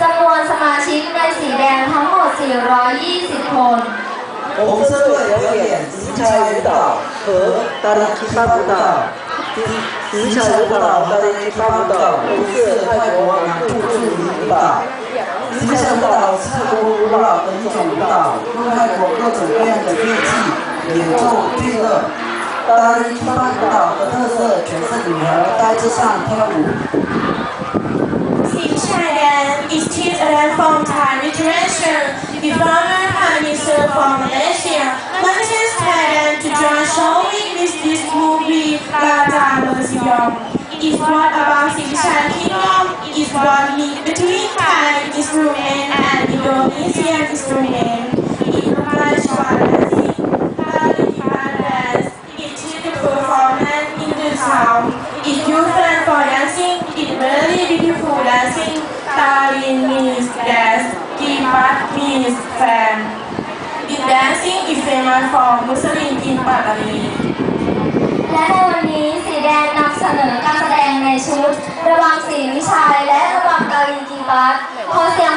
จำนวนสมาชิกในสีแดงทั้งหมด 420 คนผมเสเหลืองเปล่ยชายหรือเปล่าเออตาลิดบ้างหรือ่าชายหรือเปล่าตาลิดบ้างหรผมเสือไทยโบราณผู้ชูหรือเปล่าชายหรือเปล่าสีชมพหรือเปล่าตาลคิดบ้างหรือเปล่าผู้ชายโบก็จะแย่งกันที่ที่เดียวที่ที่เลยตาลิปตาลคิดบ้างหือเปล่าตาลคิดบ้างหรเป่าหร Muslim is one about Egyptian kingdom, is one between Thai, Israel, and Indonesian Israel. It provides quality, quality balance, it is the performance in the town. It useful for dancing, it really beautiful dancing. Talin means dance, Kibat means fan. The dancing is famous for Muslim in Patani. เนอการแสดงในชุดระวังสีวิชัยและระวังกาลีกีบัสขอเสีย